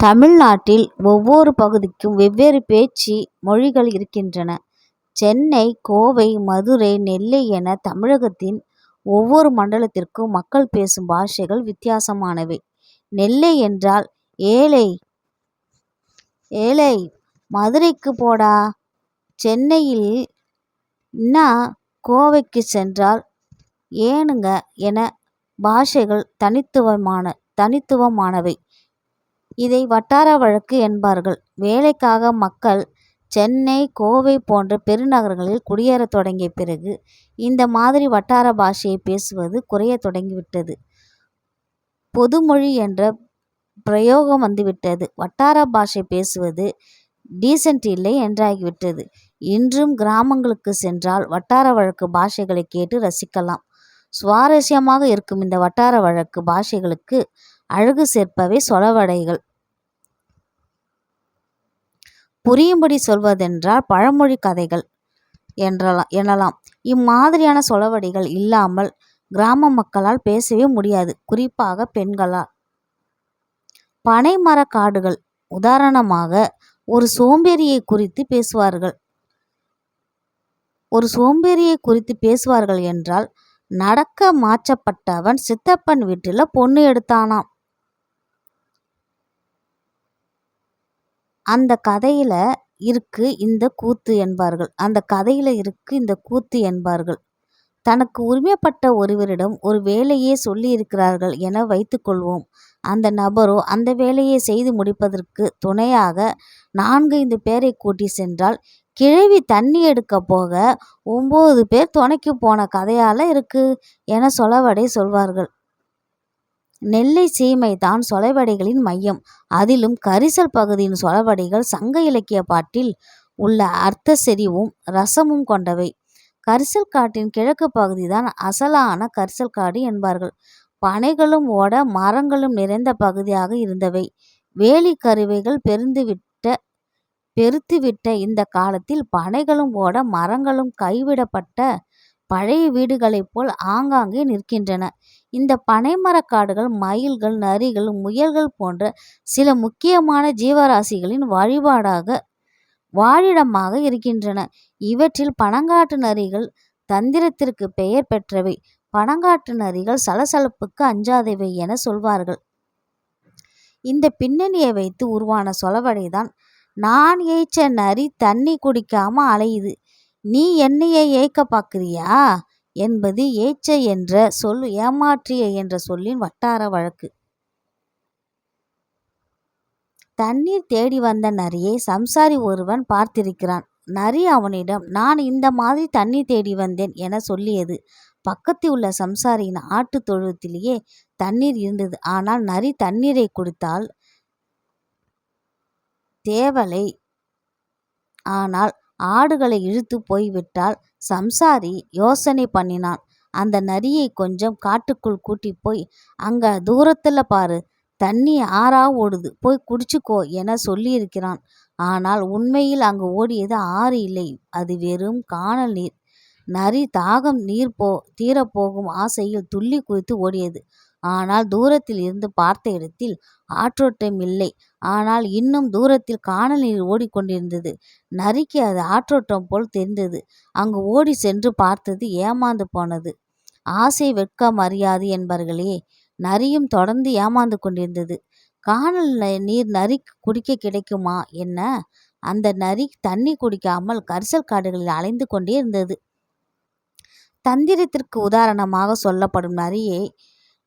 தமிழ்நாட்டில் ஒவ்வொரு பகுதிக்கும் வெவ்வேறு பேச்சு மொழிகள் இருக்கின்றன. சென்னை கோவை மதுரை நெல்லை என தமிழகத்தின் ஒவ்வொரு மண்டலத்திற்கும் மக்கள் பேசும் பாஷைகள் வித்தியாசமானவை. நெல்லை என்றால் ஏழை ஏலேய் மதுரைக்கு போடா சென்னையில் ன்னா கோவைக்கு சென்றால் ஏனுங்க என பாஷைகள் தனித்துவமான தனித்துவமானவை. இதை வட்டார வழக்கு என்பார்கள். வேலைக்காக மக்கள் சென்னை கோவை போன்ற பெருநகரங்களில் குடியேறத் தொடங்கிய பிறகு இந்த மாதிரி வட்டார பாஷையை பேசுவது குறையத் தொடங்கிவிட்டது. பொதுமொழி என்ற பிரயோகம் வந்துவிட்டது. வட்டார பாஷை பேசுவது டீசென்ட் இல்லை என்றாகிவிட்டது. இன்றும் கிராமங்களுக்குச் சென்றால் வட்டார வழக்கு பாஷைகளைக் கேட்டு ரசிக்கலாம். சுவாரஸ்யமாக இருக்கும் இந்த வட்டார வழக்கு பாஷைகளுக்கு அழகு சேர்ப்பவை சொலவடைகள். புரியும்படி சொல்வதென்றால் பழமொழி கதைகள் என்றலாம் எனலாம். இம்மாதிரியான சொலவடிகள் இல்லாமல் கிராம மக்களால் பேசவே முடியாது. குறிப்பாக பெண்களால். பனைமர காடுகள் உதாரணமாக ஒரு சோம்பேறியை குறித்து பேசுவார்கள். ஒரு சோம்பேறியை குறித்து பேசுவார்கள் என்றால் நடக்க மாற்றப்பட்டவன் சித்தப்பன் வீட்டுல பொண்ணு எடுத்தானாம். அந்த கதையில் இருக்கு இந்த கூத்து என்பார்கள். அந்த கதையில் இருக்கு இந்த கூத்து என்பார்கள். தனக்கு உரிமைப்பட்ட ஒருவரிடம் ஒரு வேலையே சொல்லியிருக்கிறார்கள் என வைத்துக்கொள்வோம் அந்த நபரோ அந்த வேலையை செய்து முடிப்பதற்கு துணையாக நான்கைந்து பேரை கூட்டி சென்றால் கிழவி தண்ணி எடுக்க போக ஒம்பது பேர் துணைக்கு போன கதையால இருக்கு என சொலவடை சொல்வார்கள். நெல்லை சீமைதான் சொலைவடைகளின் மையம். அதிலும் கரிசல் பகுதியின் சொலவடைகள் சங்க இலக்கிய பாட்டில் உள்ள அர்த்த செறிவும் ரசமும் கொண்டவை. கரிசல் காட்டின் கிழக்குப் பகுதிதான் அசலான கரிசல் காடு என்பார்கள். பனைகளும் ஓட மரங்களும் நிறைந்த பகுதியாக இருந்தவை. வேலிக் பெருந்துவிட்ட பெருத்துவிட்ட இந்த காலத்தில் பனைகளும் ஓட மரங்களும் கைவிடப்பட்ட பழைய வீடுகளைப் போல் ஆங்காங்கே நிற்கின்றன. இந்த பனைமரக்காடுகள் மயில்கள் நரிகள் முயல்கள் போன்ற சில முக்கியமான ஜீவராசிகளின் வழிபாடாக வாழிடமாக இருக்கின்றன. இவற்றில் பனங்காட்டு நரிகள் தந்திரத்திற்கு பெயர் பெற்றவை. பனங்காட்டு நரிகள் சலசலப்புக்கு அஞ்சாதவை என சொல்வார்கள். இந்த பின்னணியை வைத்து உருவான சொலவடைதான் நான் ஏய்ச்ச நரி தண்ணி குடிக்காம அலையுது நீ என்னையே ஏய்க்க பார்க்குறியா என்பது ஏச்சை என்ற சொல் ஏமாற்றிய என்ற சொல்லின் வட்டார வழக்கு. தண்ணீர் தேடி வந்த நரியை சம்சாரி ஒருவன் பார்த்திருக்கிறான். நரி அவனிடம் நான் இந்த மாதிரி தண்ணீர் தேடி வந்தேன் என சொல்லியது. பக்கத்தில் உள்ள சம்சாரியின் ஆட்டு தொழுவத்திலேயே தண்ணீர் இருந்தது. ஆனால் நரி தண்ணீரை குடித்தால் தேவலை. ஆனால் ஆடுகளை இழுத்து போய்விட்டால் சம்சாரி யோசனை பண்ணினான். அந்த நரியை கொஞ்சம் காட்டுக்குள் கூட்டிப் போய் அங்க தூரத்துல பாரு தண்ணி ஆறா ஓடுது போய் குடிச்சுக்கோ எனச் சொல்லியிருக்கிறான். ஆனால் உண்மையில் அங்கு ஓடியது ஆறு இல்லை அது வெறும் கானல் நீர். நரி தாகம் நீர் தீரப்போகும் ஆசையில் துள்ளிக் குதித்து ஓடியது. ஆனால் தூரத்தில் இருந்து பார்த்த இடத்தில் ஆற்றோட்டம் இல்லை. ஆனால் இன்னும் தூரத்தில் கானல் நீர் ஓடிக்கொண்டிருந்தது. நரிக்கு அது ஆற்றோட்டம் போல் தெரிந்தது. அங்கு ஓடி சென்று பார்த்தது ஏமாந்து போனது. ஆசை வெட்கம் அறியாது என்பார்களே நரியும் தொடர்ந்து ஏமாந்து கொண்டிருந்தது. காணல் நீர் நரி குடிக்கக் கிடைக்குமா என்ன? அந்த நரி தண்ணி குடிக்காமல் கரிசல் காடுகளில் அலைந்து கொண்டே இருந்தது. தந்திரத்திற்கு உதாரணமாக சொல்லப்படும் நரியை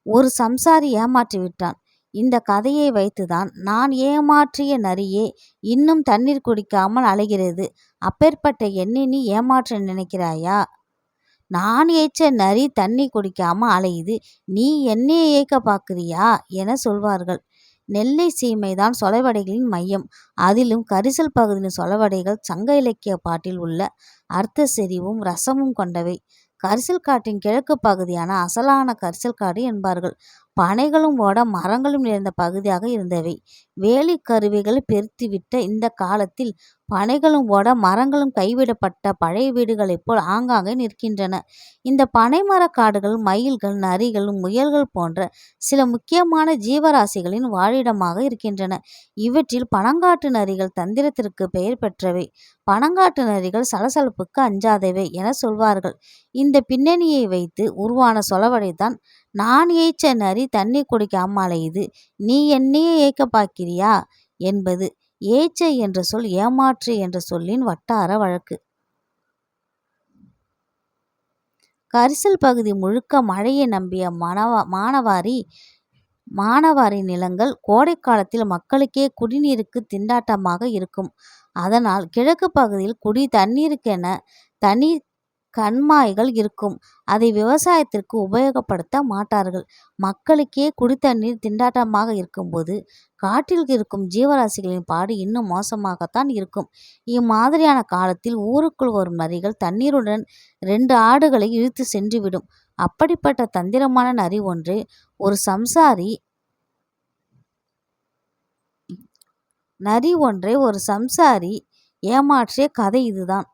ஒரு சம்சாரி ஏமாற்றி விட்டான் இந்த கதையை வைத்துதான் நான் ஏமாற்றிய நரியே இன்னும் தண்ணீர் குடிக்காமல் அலைகிறது. அப்பேற்பட்ட என்னை நீ ஏமாற்ற நினைக்கிறாயா? நான் ஏய்ச்ச நரி தண்ணி குடிக்காம அலையுது நீ என்னையே ஏய்க்கப் பார்க்குறியா என சொல்வார்கள். நெல்லை சீமைதான் சொலவடைகளின் மையம். அதிலும் கரிசல் பகுதியின் சொலவடைகள் சங்க இலக்கிய பாட்டில் உள்ள அர்த்த செறிவும் ரசமும் கொண்டவை. கரிசல் காட்டின் கிழக்கு பகுதியான அசலான கரிசல் காடு என்பார்கள். பனைகளும் ஓட மரங்களும் நிறைந்த பகுதியாக இருந்தவை வேலி கருவிகள் பெருத்துவிட்ட இந்த காலத்தில் பனைகளும் ஓட மரங்களும் கைவிடப்பட்ட பழைய வீடுகளைப் போல் ஆங்காங்கே நிற்கின்றன. இந்த பனைமரக் காடுகள் மயில்கள் நரிகள் முயல்கள் போன்ற சில முக்கியமான ஜீவராசிகளின் வாழிடமாக இருக்கின்றன. இவற்றில் பனங்காட்டு நரிகள் தந்திரத்திற்கு பெயர் பெற்றவை. பனங்காட்டு நரிகள் சலசலப்புக்கு அஞ்சாதவை என சொல்வார்கள். இந்த பின்னணியை வைத்து உருவான சொலவடைதான் நான் ஏய்ச்ச நரி தண்ணி குடிக்காம அலையுது நீ என்னையே ஏய்க்க பார்க்கிறியா என்பது. ஏச்சை என்ற சொல் ஏமாற்று என்ற சொல்லின் வட்டார வழக்கு. கரிசல் பகுதி முழுக்க மழையை நம்பிய மணவா மானவாரி மானவாரி நிலங்கள் கோடை காலத்தில் மக்களுக்கே குடிநீருக்கு திண்டாட்டமாக இருக்கும். அதனால் கிழக்கு பகுதியில் குடி தண்ணீருக்கென தனி கண்மாய்கள் இருக்கும். அதை விவசாயத்திற்கு உபயோகப்படுத்த மாட்டார்கள். மக்களுக்கே குடித்தண்ணீர் திண்டாட்டமாக இருக்கும்போது காட்டில் இருக்கும் ஜீவராசிகளின் பாடு இன்னும் மோசமாகத்தான் இருக்கும். இம்மாதிரியான காலத்தில் ஊருக்குள் வரும் நரிகள் தண்ணீருடன் ரெண்டு ஆடுகளை இழுத்து சென்றுவிடும். அப்படிப்பட்ட தந்திரமான நரி ஒன்று ஒரு சம்சாரி நரி ஒன்றை ஒரு சம்சாரி ஏமாற்றிய கதை இதுதான்.